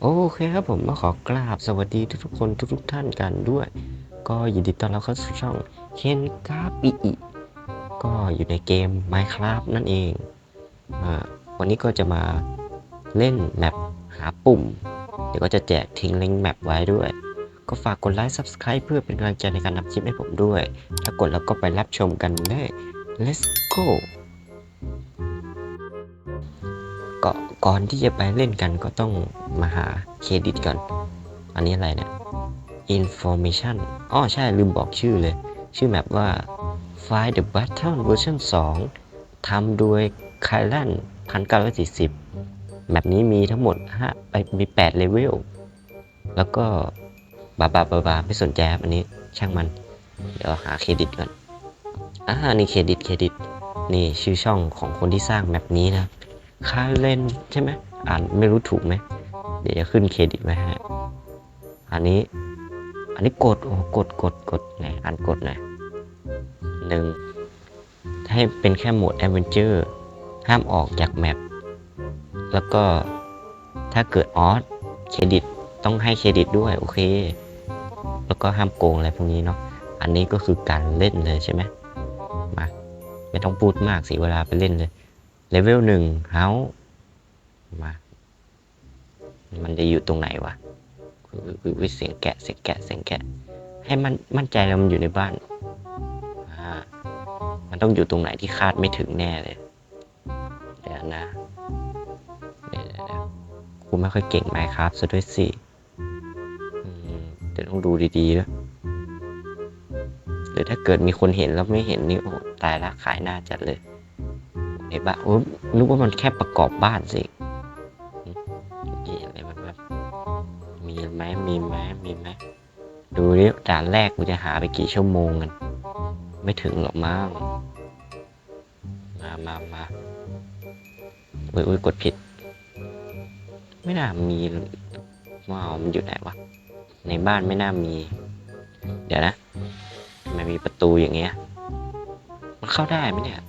โอเคครับผมมาขอกราบสวัสดีทุกๆคนทุกๆท่านกันด้วย ก็ยินดีต้อนรับเข้าสู่ช่องเคนกาปิอิก็อยู่ในเกม Minecraft นั่นเองอาวันนี้ก็จะมาเล่นแมปหาปุ่ม เดี๋ยวก็จะแจกทิ้งลิงก์แมปไว้ด้วย ก็ฝากกดไลค์ Subscribe เพื่อเป็นกำลังใจในการนำคลิปให้ผมด้วย ถ้ากดแล้วก็ไปรับชมกันเลย let's go ก็ก่อนที่จะไปเล่นกันก็ต้องมาหาเครดิตก่อน อันนี้อะไรเนี่ย information อ๋อใช่ลืมบอกชื่อเลย ชื่อแมปว่า Find the Battle Version 2 ทำโดย k y l a n 1940 แมปนี้มีทั้งหมด5ไปมี 8 เลเวล แล้วก็บาบาบาบาไม่สนใจครับอันนี้ช่างมัน เดี๋ยวหาเครดิตก่อนอ่านี่เครดิตเครดิต นี่ชื่อช่องของคนที่สร้างแมปนี้นะ ค่าเล่นใช่ไหมอ่านไม่รู้ถูกไหม เดี๋ยวจะขึ้นเครดิตไว้ให้อันนี้ อันนี้กดโอ้กดกดกดไหนอ่านกดหน่อยหนึ่งให้เป็นแค่โหมดแอดเวนเจอร์ห้ามออกจากแมปแล้วก็ถ้าเกิดออสเครดิตต้องให้เครดิตด้วย โอเค แล้วก็ห้ามโกงอะไรพวกนี้เนาะอันนี้ก็คือการเล่นเลยใช่ไหมมาไม่ต้องพูดมากสิเวลาไปเล่นเลย เลเวลหนึ่งเฮามา มันจะอยู่ตรงไหนวะวิวเสียงแกะเสียงแกะเสียงแกะ ให้มันมั่นใจแล้วมันอยู่ในบ้าน อ่า มันต้องอยู่ตรงไหนที่คาดไม่ถึงแน่เลย เดี๋ยวนะเดี๋ยวกูไม่ค่อยเก่งไมค์ครับซะด้วยสิเดี๋ยวต้องดูดีๆแล้วหรือถ้าเกิดมีคนเห็นแล้วไม่เห็นนี่โอ้ตายละขายหน้าจัดเลย ในบ้านโอ้ว่ามันแค่ประกอบบ้านสิมีอะไรมันแบบมีไหมมีไหมมีไหมดูดิด่านแรกกูจะหาไปกี่ชั่วโมงกัน ไม่ถึงหรอกมั้งมามามาอุ้ยอุ้ยกดผิด ไม่น่ามีว้าวมันอยู่ไหนวะ ในบ้านไม่น่ามี เดี๋ยวนะทำไมมีประตูอย่างเงี้ย มันเข้าได้ไหมเนี่ย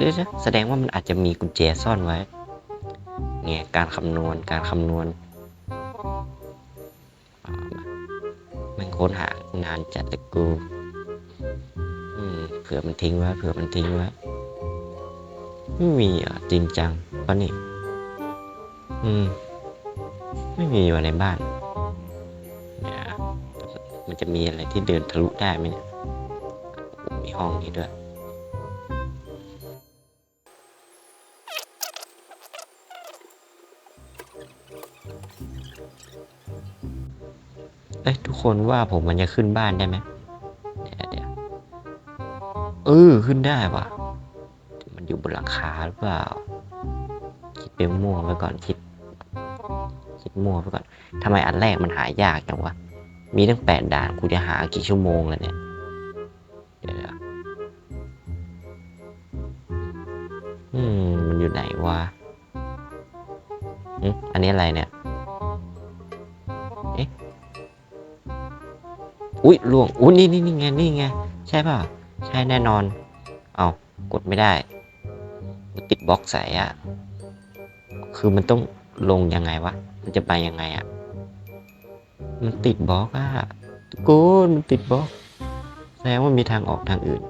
เดี๋ยวนะแสดงว่ามันอาจจะมีกุญแจซ่อนไว้ เนี่ยการคำนวณการคำนวณ มันค้นหานานจัดเลยกูเผื่อมันทิ้งไว้เผื่อมันทิ้งไว้ไม่มีอะจริงจังปะนี่ อืม ไม่มีอยู่ในบ้านเนี่ยมันจะมีอะไรที่เดินทะลุได้ไหมเนี่ยมีห้องนี้ด้วย คนว่าผมมันจะขึ้นบ้านได้ไหมเดี๋ยวเดี๋ยวเออขึ้นได้ว่ะมันอยู่บนหลังคาหรือเปล่า คิดเป็นมั่วไปก่อนคิด คิดมั่วไปก่อนทำไมอันแรกมันหายากจังวะมีตั้งแปดด่านกูจะหากี่ชั่วโมงแล้วเนี่ยเดี๋ยวเดี๋ยวอืมมันอยู่ไหนวะอันนี้อะไรเนี่ย เอุ้ อุ้ยล่วงอุ้ยนี่นี่นี่ไงนี่ไงใช่ป่ะใช่แน่นอน เอากดไม่ได้ติดบล็อกใส่อะคือมันต้องลงยังไงวะ มันจะไปยังไงอะมันติดบล็อกอะทุกคนมันติดบล็อกแสดงว่ามีทางออกทางอื่น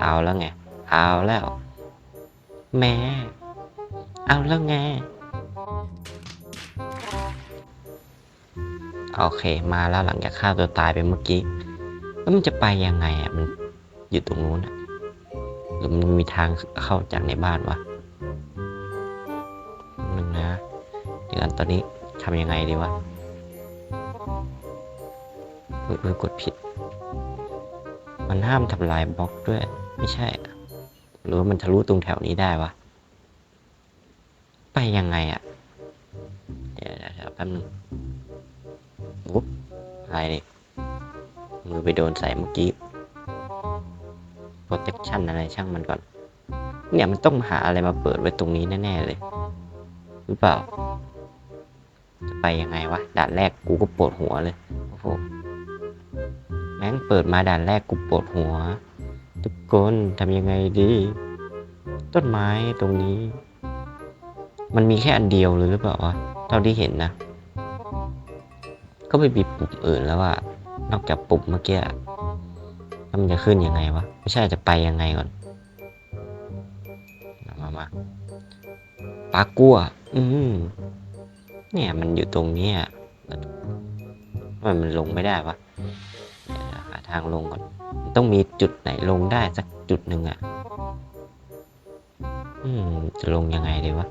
เอาแล้วไง เอาแล้วแม่เอาแล้วไง โอเค มาแล้วหลังจากฆ่าตัวตายไปเมื่อกี้ แล้วมันจะไปยังไงอะ มันอยู่ตรงนู้นอะหรือมันมีทางเข้าจากในบ้านวะหนึ่งนะเดี๋ยวตอนนี้ทำยังไงดีวะเฮ้ยเฮ้ยกดผิด มันห้ามทำลายบล็อกด้วย ไม่ใช่ หรือว่ามันทะลุตรงแถวนี้ได้วะ ไปยังไงอะ เดี๋ยวแป๊บนึง อะไรนี่มือไปโดนใส่เมื่อกี้ protection อะไรช่างมันก่อน เนี่ยมันต้องหาอะไรมาเปิดไว้ตรงนี้แน่ๆเลย หรือเปล่า จะไปยังไงวะ ด่านแรกกูก็ปวดหัวเลย โอ้โห แม่งเปิดมาด่านแรกกูปวดหัว ทุกคนทำยังไงดี ต้นไม้ตรงนี้ มันมีแค่อันเดียวเลยหรือเปล่าวะ เท่าที่เห็นนะ ก็ไม่มีปุ่มอื่นแล้วว่านอกจากปุ่มเมื่อกี้แล้วมันจะขึ้นยังไงวะ ไม่ใช่จะไปยังไงก่อน มามาปลากัวอืมเนี่ยมันอยู่ตรงเนี้ยทำไมมันลงไม่ได้วะหาทางลงก่อน ต้องมีจุดไหนลงได้สักจุดหนึ่งอะอืม จะลงยังไงดีวะ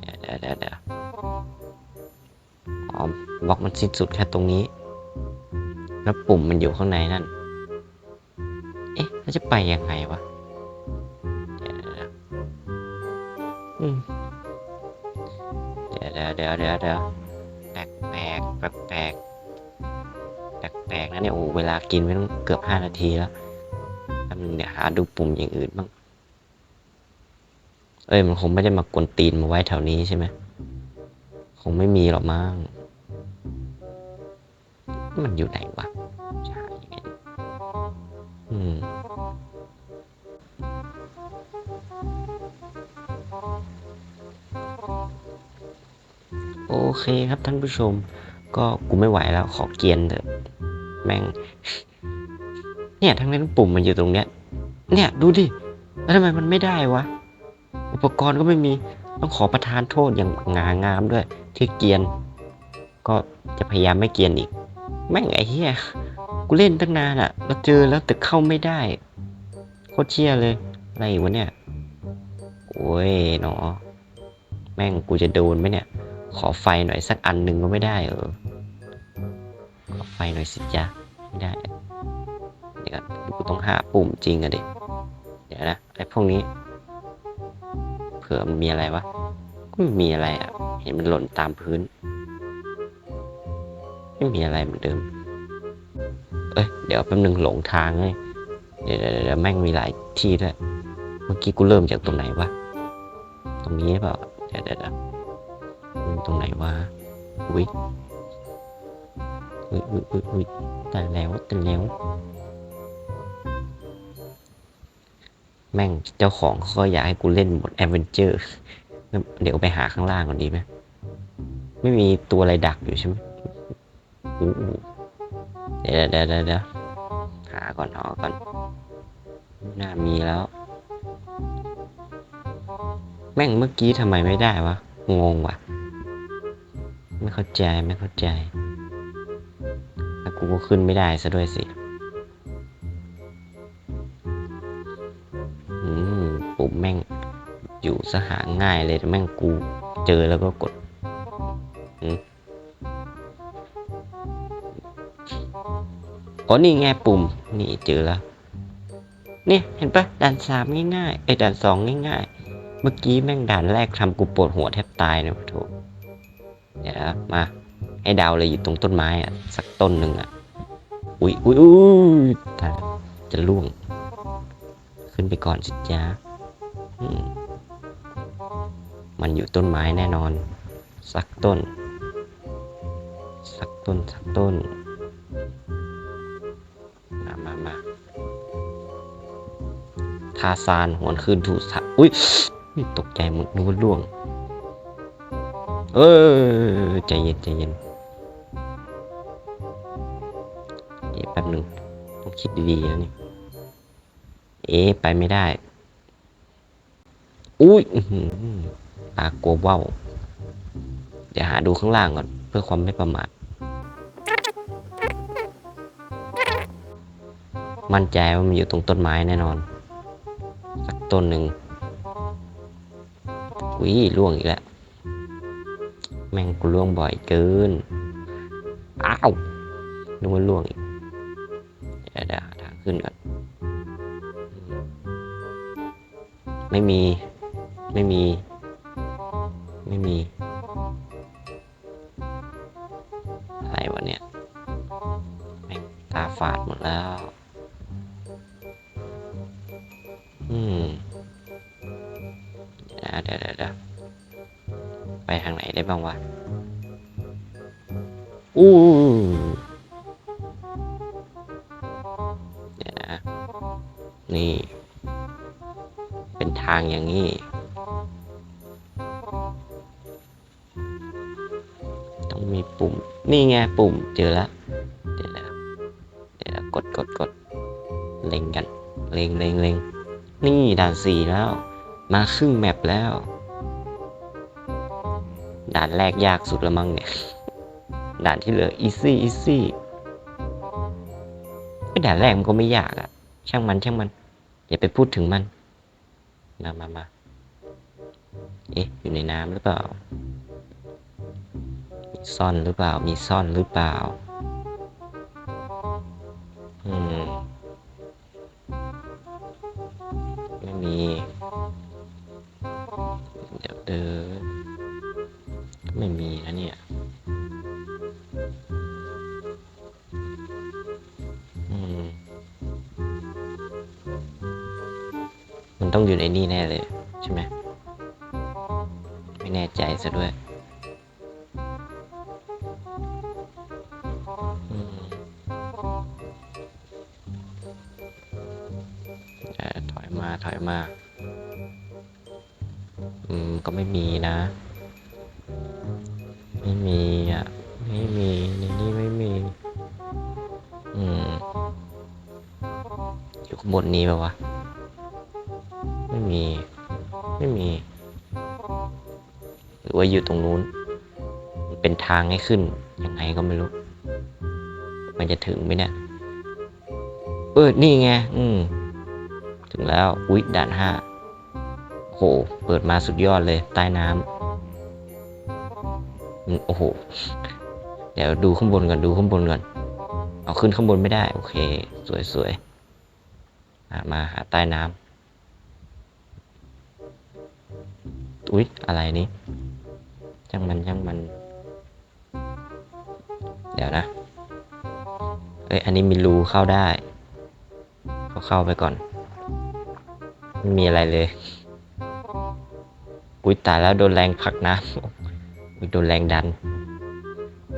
เดี๋ยวเดี๋ยวเดี๋ยว อ๋อบล็อกมันสิ้นสุดแค่ตรงนี้ แล้วปุ่มมันอยู่ข้างในนั่น เอ๊ะแล้วจะไปยังไงวะเดี๋ยวเดี๋ยวเดี๋ยวเดี๋ยวเดี๋ยวแปลกแปลกแปลกแปลกแปลกนะเนี่ยโอ้เวลากินไปต้องเกือบห้านาทีแล้วแป๊บนึงเดี๋ยวหาดูปุ่มอย่างอื่นบ้าง เอ้ยมันคงไม่ได้มากวนตีนมาไว้แถวนี้ใช่ไหม คงไม่มีหรอกมั้ง มันอยู่ไหนวะจะหายังไงดีอืมโอเคครับท่านผู้ชม ก็กูไม่ไหวแล้วขอเกียนเถอะ แม่ง เนี่ยทั้งนั้นปุ่มมันอยู่ตรงเนี้ย เนี่ยดูดิ แล้วทำไมมันไม่ได้วะ อุปกรณ์ก็ไม่มี ต้องขอประทานโทษอย่างงางามด้วย ที่เกียน ก็จะพยายามไม่เกียนอีก แม่งไอ้เหี้ย กูเล่นตั้งนานอะแล้วเจอแล้วแต่เข้าไม่ได้ โคตรเชี่ยเลย อะไรวะเนี่ย โอ้ยหนอ แม่งกูจะโดนไหมเนี่ย ขอไฟหน่อยสักอันหนึ่งก็ไม่ได้เออ ขอไฟหน่อยสิจ๊ะไม่ได้เดี๋ยวกูต้องหาปุ่มจริงอะดิเดี๋ยวนะไอ้พวกนี้ เผื่อมันมีอะไรวะก็ไม่มีอะไรอะเห็นมันหล่นตามพื้น ไม่มีอะไรเหมือนเดิม เอ้ย เดี๋ยวแป๊บนึงหลงทางเลยเดี๋ยวเดี๋ยวแม่งมีหลายที่ด้วย เมื่อกี้กูเริ่มจากตรงไหนวะ ตรงนี้เปล่า เดี๋ยวเดี๋ยวตรงไหนวะอุ้ยอุ้ยอุ้ยอุ้ยอุ้ยแต่แล้วแต่แล้ว แม่งเจ้าของเขาก็อยากให้กูเล่นหมดแอดเวนเจอร์ เดี๋ยวไปหาข้างล่างก่อนดีไหม ไม่มีตัวอะไรดักอยู่ใช่ไหม เดี๋ยวเดี๋ยวเดี๋ยวเดี๋ยวหาก่อนหาก่อน น่ามีแล้ว แม่งเมื่อกี้ทำไมไม่ได้วะ งงว่ะ ไม่เข้าใจไม่เข้าใจแล้วกูก็ขึ้นไม่ได้ซะด้วยสิอืมปุ่มแม่งอยู่สหาง่ายเลยแต่แม่งกูเจอแล้วก็กด อ๋อนี่ไงปุ่ม นี่เจอแล้วเนี่ยเห็นปะด่านสามง่ายๆไอ้ด่านสองง่ายๆ เมื่อกี้แม่งด่านแรกทำกูปวดหัวแทบตายนะโถเดี๋ยวนะมาให้ดาวเลยอยู่ตรงต้นไม้อะสักต้นหนึ่งอะอุ้ยอุ้ยอุ้ยตายจะล่วง ขึ้นไปก่อนสิจ้ามมันอยู่ต้นไม้แน่นอน สักต้น สักต้นสักต้น ทาซานหวนคืนถูสะอุ้ยตกใจหมดนึกว่าล่วง เออใจเย็นใจเย็นเดี๋ยวแป๊บหนึ่งต้องคิดดีๆนะนี่ เอ๊ไปไม่ได้ อุ้ยอื้อหือตากลัวว่าวเดี๋ยวหาดูข้างล่างก่อน เพื่อความไม่ประมาทมั่นใจว่ามันอยู่ตรงต้นไม้แน่นอน ต้นหนึ่งอุ้ยล่วงอีกแล้ว แม่งกูล่วงบ่อยเกิน อ้าวนึกว่าล่วงอีกเดี๋ยวเดี๋ยวหาทางขึ้นก่อน ไม่มี ไม่มี ไม่มี เจอแล้วเดี๋ยวแล้วเดี๋ยวแล้วกดกดกดเล็งกันเล็งเล็งเล็งนี่ด่านสี่แล้ว มาครึ่งแมปแล้ว ด่านแรกยากสุดละมั้งเนี่ย ด่านที่เหลือ easy easy ไอ้ด่านแรกมันก็ไม่ยากอะช่างมันช่างมัน อย่าไปพูดถึงมัน มามามาเอ๊ะ อยู่ในน้ำหรือเปล่า ซ่อนหรือเปล่า มีซ่อนหรือเปล่า อืม ไม่มี เดี๋ยวเดินไม่มีนะเนี่ย อืม มันต้องอยู่ในนี่แน่เลย ใช่ไหม ไม่แน่ใจซะด้วย ทางให้ขึ้น ยังไงก็ไม่รู้ มันจะถึงไหมเนี่ยเปิดนี่ไง อืม ถึงแล้ว อุ๊ยด่านห้าโห เปิดมาสุดยอดเลย ใต้น้ำโอ้โห เดี๋ยวดูข้างบนก่อน ดูข้างบนก่อน เอาขึ้นข้างบนไม่ได้ โอเค สวยสวยมาหาใต้น้ำอุ๊ย อะไรนี้ช่างมันช่างมัน เดี๋ยวนะ เอ้ย อันนี้มีรูเข้าได้ ก็เข้าไปก่อน ไม่มีอะไรเลย อุ้ยตายแล้วโดนแรงผลักน้ำโดนแรงดัน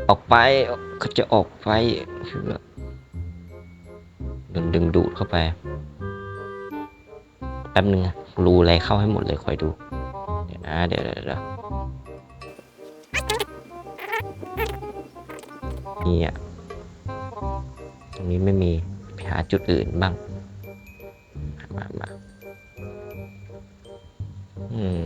ออกไปก็จะออกไปโดนดึงดูดเข้าไป แป๊บนึงอะรูอะไรเข้าให้หมดเลยคอยดู เดี๋ยวนะ เดี๋ยวเดี๋ยว นี่อะตรงนี้ไม่มีไปหาจุดอื่นบ้าง มามาอืม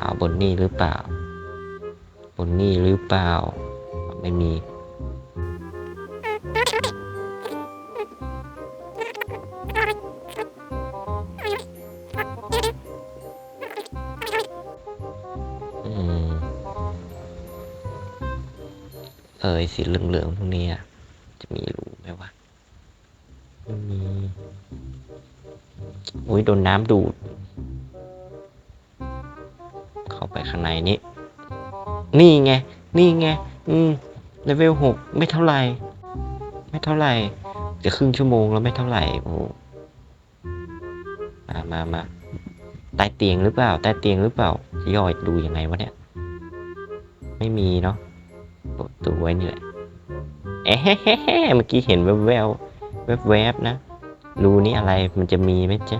าบนนี่หรือเปล่า บนนี่หรือเปล่า ไม่มี เอยสีเหลืองๆพวกนี้อะจะมีรูไหมวะไม่มี อุ้ยโดนน้ำดูด นนี้ นี่ไง นี่ไง อืมเลเวลหกไม่เท่าไหร่ ไม่เท่าไหร่จะครึ่งชั่วโมงแล้วไม่เท่าไหร่ โอ้มามามาใต้เตียงหรือเปล่า ใต้เตียงหรือเปล่าย่อยดูยังไงวะเนี่ย ไม่มีเนาะปดตัวไว้นี่แหละเอ๊ะเมื่อกี้เห็นแวบแววแวบแวบนะ รูนี้อะไรมันจะมีไหมจ๊ะ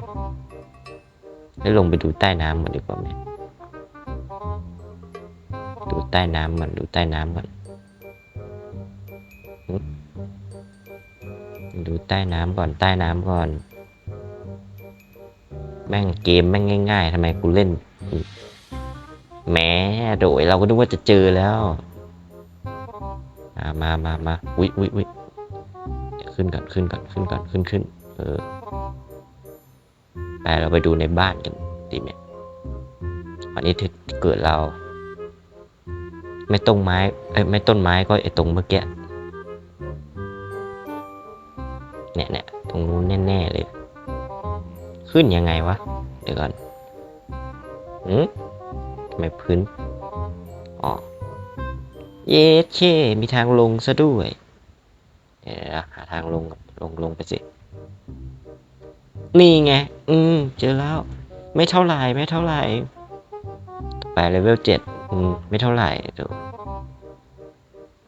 แล้วลงไปดูใต้น้ำกันดีกว่าไหม ดูใต้น้ำมันดูใต้น้ำก่อนดูใต้น้ำก่อนใต้น้ำก่อน แม่งเกมแม่งง่าย ๆทำไมกูเล่นแหมโดยเราก็นึกว่าจะเจอแล้วอ่ามามามาอุ้ยอุ้ยอุ้ยขึ้นก่อนขึ้นก่อนขึ้นก่อนขึ้นขึ้นเออไปเราไปดูในบ้านกันดีไหมวันนี้ที่เกิดเรา ไม่ต้นไม้เอ้ยไม่ต้นไม้ก็ไอ้ตรงเมื่อกี้เนี่ยเนี่ยตรงนู้นแน่ๆเลย ขึ้นยังไงวะ เดี๋ยวก่อนอืมทำไมพื้น อ๋อ เย้เช่ มีทางลงซะด้วยเดี๋ยวหาทางลงลงลงไปสิ นี่ไง อืม เจอแล้ว ไม่เท่าไหร่ไม่เท่าไหร่ ไปเลเวลเจ็ด ไม่เท่าไหร่ดู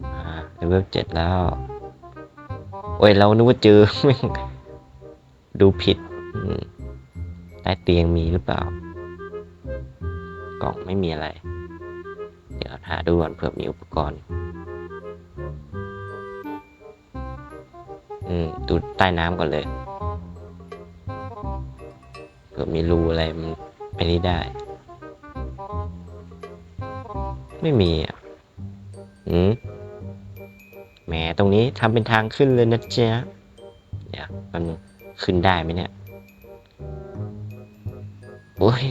อ่าเลเวลเจ็ดแล้ว โอ้ย เรานึกว่าเจอ ดูผิดใต้เตียงมีหรือเปล่า กล่องไม่มีอะไร เดี๋ยวหาดูก่อนเผื่อมีอุปกรณ์ อืม ดูใต้น้ำก่อนเลย เผื่อมีรูอะไรมันไปนี่ได้ ไม่มีอะอืมแหมตรงนี้ทำเป็นทางขึ้นเลยนะเจ๊ะเดี๋ยวมันขึ้นได้ไหมเนี่ยโอ้ย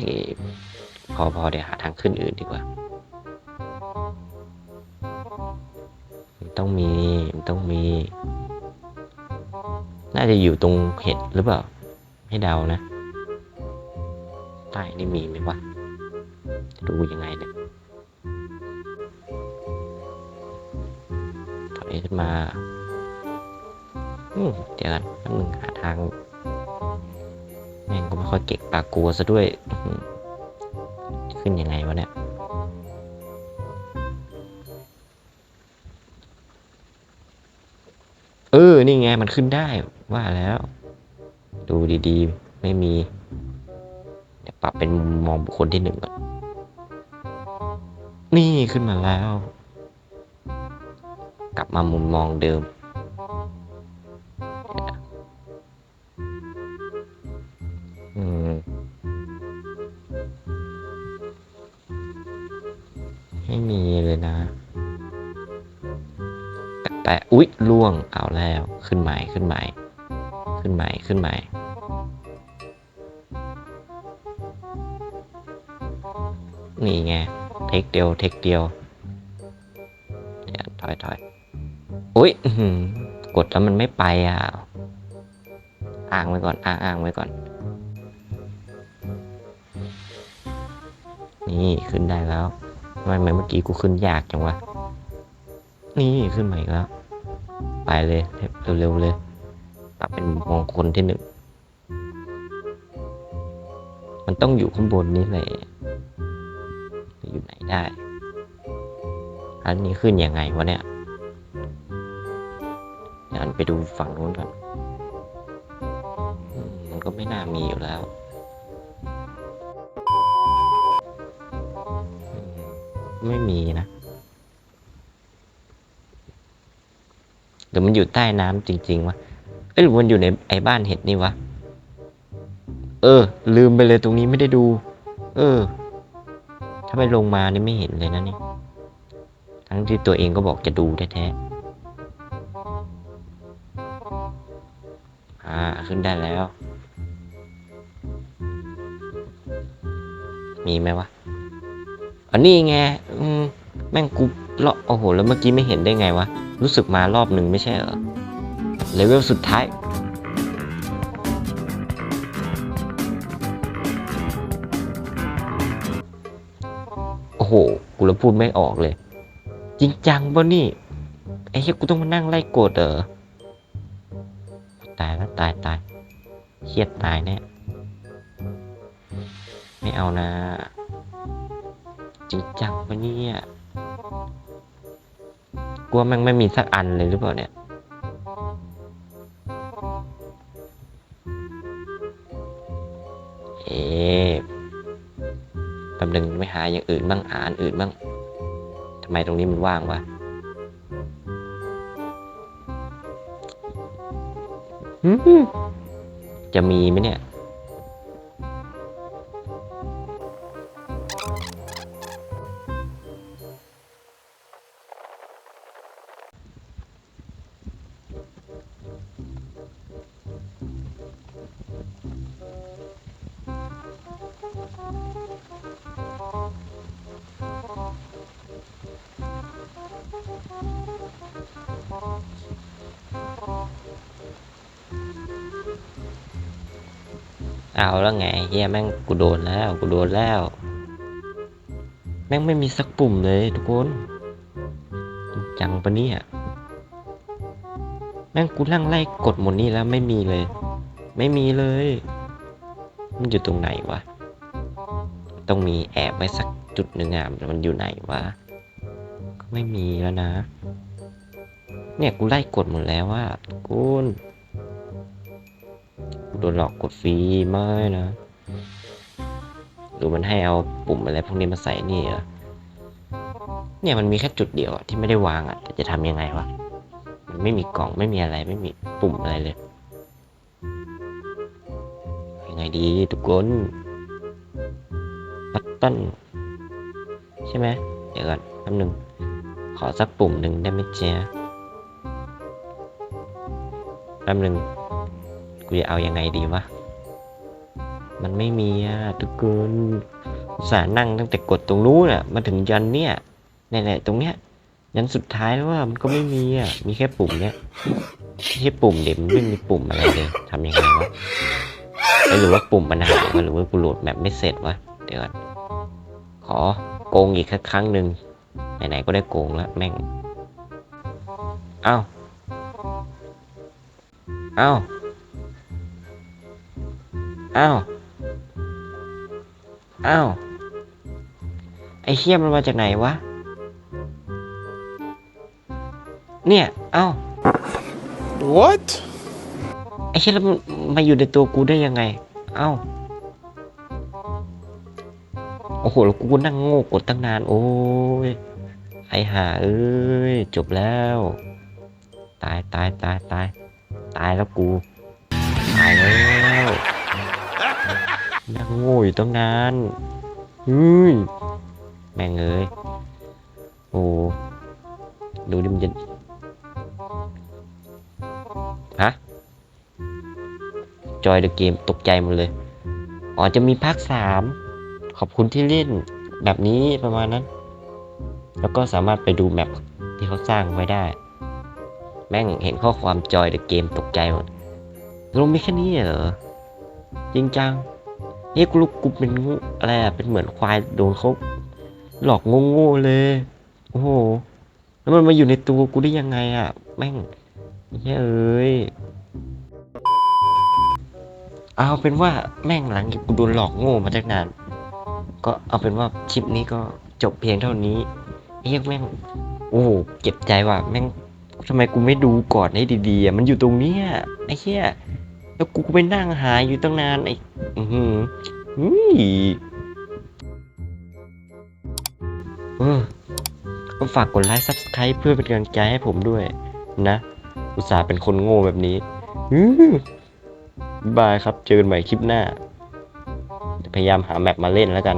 พอพอเดี๋ยวหาทางขึ้นอื่นดีกว่า มันต้องมี มันต้องมี น่าจะอยู่ตรงเห็ดหรือเปล่า ให้เดานะ ใต้นี่มีไหมวะ ดูยังไงเนี่ย ถอยขึ้นมาอืมเดี๋ยวกันแป๊บนึงหาทาง แม่งก็ไม่ค่อยเก่งปากกลัวซะด้วย ขึ้นยังไงวะเนี่ยเออ นี่ไงมันขึ้นได้ ว่าแล้ว ดูดีๆ ไม่มี เดี๋ยวปรับเป็นมุมมองบุคคลที่หนึ่งก่อน นี่ขึ้นมาแล้ว มามุมมองเดิม อืม ไม่มีเลยนะแปะๆอุ๊ยล่วงเอาแล้ว ขึ้นใหม่ขึ้นใหม่ ขึ้นใหม่ขึ้นใหม่นี่ไง เทคเดียว เทคเดียว อุ๊ยกดแล้วมันไม่ไปอะอ้างไว้ก่อนอ้างอ้างไว้ก่อน นี่ขึ้นได้แล้วทำไมเมื่อกี้กูขึ้นยากจังวะ นี่ขึ้นมาอีกแล้ว ไปเลยเร็วๆเลยปรับเป็นมองคนที่หนึ่ง มันต้องอยู่ข้างบนนี้แหละอยู่ไหนได้ อันนี้ขึ้นยังไงวะเนี่ย ไปดูฝั่งนู้นก่อนมันก็ไม่น่ามีอยู่แล้ว ไม่มีนะหรือมันอยู่ใต้น้ำจริง ๆวะเอ้ยหรือมันอยู่ในไอ้บ้านเห็ดนี่วะ เออ ลืมไปเลยตรงนี้ไม่ได้ดู เออ ถ้าไปลงมานี่ไม่เห็นเลยนะนี่ ทั้งที่ตัวเองก็บอกจะดูแท้ๆ ได้แล้ว มีไหมวะอันนี้ไงอืมแม่งกูเลาะโอ้โห แล้วเมื่อกี้ไม่เห็นได้ไงวะ รู้สึกมารอบหนึ่งไม่ใช่เหรอ เลเวลสุดท้าย โอ้โห กูแล้วพูดไม่ออกเลย จริงจังปะนี่ ไอ้เหี้ยกูต้องมานั่งไล่กดเหรอ ตายแล้วตายตายเครียดตายแน่ไม่เอานะ จริงจังปะเนี่ยกลัวมันไม่มีสักอันเลยหรือเปล่าเนี่ยเอ๊ะแป๊บนึงไม่หาอย่างอื่นบ้างอ่านอื่นบ้างทำไมตรงนี้มันว่างวะ จะมีไหมเนี่ย เอาแล้วไงเฮียแม่งกูโดนแล้วกูโดนแล้ว แม่งไม่มีสักปุ่มเลยทุกคนจังปะเนี่ยแม่งกูนั่งไล่กดหมดนี่แล้วไม่มีเลย ไม่มีเลย มันอยู่ตรงไหนวะต้องมีแอบไว้สักจุดหนึ่งอะมันอยู่ไหนวะก็ไม่มีแล้วนะ เนี่ยกูไล่กดหมดแล้วว่ากูนกู โดนหลอกกดฟรีไม่นะหรือมันให้เอาปุ่มอะไรพวกนี้มาใส่นี่เหรอเนี่ยมันมีแค่จุดเดียวที่ไม่ได้วางอะแต่จะทำยังไงวะมันไม่มีกล่องไม่มีอะไรไม่มีปุ่มอะไรเลยยังไงดีทุกคนบัตตันใช่ไหมเดี๋ยวก่อนแป๊บนึงขอสักปุ่มหนึ่งได้ไหมเจ๊แป๊บนึง กูจะเอายังไงดีวะ มันไม่มีอะทุกคนสานั่งตั้งแต่กดตรงนู้นอะ มาถึงยันเนี่ยนี่แหละตรงเนี้ย ยันสุดท้ายแล้วว่ามันก็ไม่มีอะ มีแค่ปุ่มเนี้ยไม่ปุ่มเด็มนไม่มีปุ่มอะไรเลยทำยังไงวะเอ้ยหรือว่าปุ่มมันหายวะหรือว่ากูโหลดแมปไม่เสร็จวะ เดี๋ยวก่อนขอโกงอีกครั้งหนึ่งไหนๆก็ได้โกงแล้วแม่ง เอ้า เอ้า อ้าเอ้าไอ้เชี่ยมันมาจากไหนวะ เนี่ยเอ้า What? ไอ้เชี่ยแล้วมันมาอยู่ในตัวกูได้ยังไงเอ้าโอ้โหแล้วกูก็นั่งโง่กดตั้งนาน โอ้ย ไอ้ห่าเอ้ย จบแล้ว ตายตายตายตาย ตายแล้วกู ตายแล้ว นั่งโง่อยู่ตั้งนานเฮ้ยแม่งเอ้ยโอ้ดูดิมันจะฮะจอยเดอะเกมตกใจหมดเลย อ๋อจะมีภาคสามขอบคุณที่เล่นแบบนี้ประมาณนั้น แล้วก็สามารถไปดูแมปที่เขาสร้างไว้ได้ แม่งเห็นข้อความจอยเดอะเกมตกใจหมดลงมีแค่นี้เหรอ จริงจัง เฮ้ยกูรู้กูเป็นงูอะไรอะเป็นเหมือนควายโดนเขาหลอกโง่ๆเลย โอ้โห แล้วมันมาอยู่ในตัวกูได้ยังไงอะแม่งเฮ้ยเอ้ยเอาเป็นว่าแม่งหลังจากกูโดนหลอกโง่มาตั้งนาน ก็เอาเป็นว่าคลิปนี้ก็จบเพียงเท่านี้เอ้ยแม่ง โอ้โหเจ็บใจว่ะแม่งทำไมกูไม่ดูก่อนให้ดีๆมันอยู่ตรงเนี้ยไอ้เหี้ย แล้วกูก็ไปนั่งหาอยู่ตั้งนานไอ้อือหืออุ้ยเออก็ฝากกดไลค์ subscribe เพื่อเป็นกำลังใจให้ผมด้วย นะ อุตส่าห์เป็นคนโง่แบบนี้อือบายครับ เจอกันใหม่คลิปหน้า พยายามหาแมปมาเล่นแล้วกัน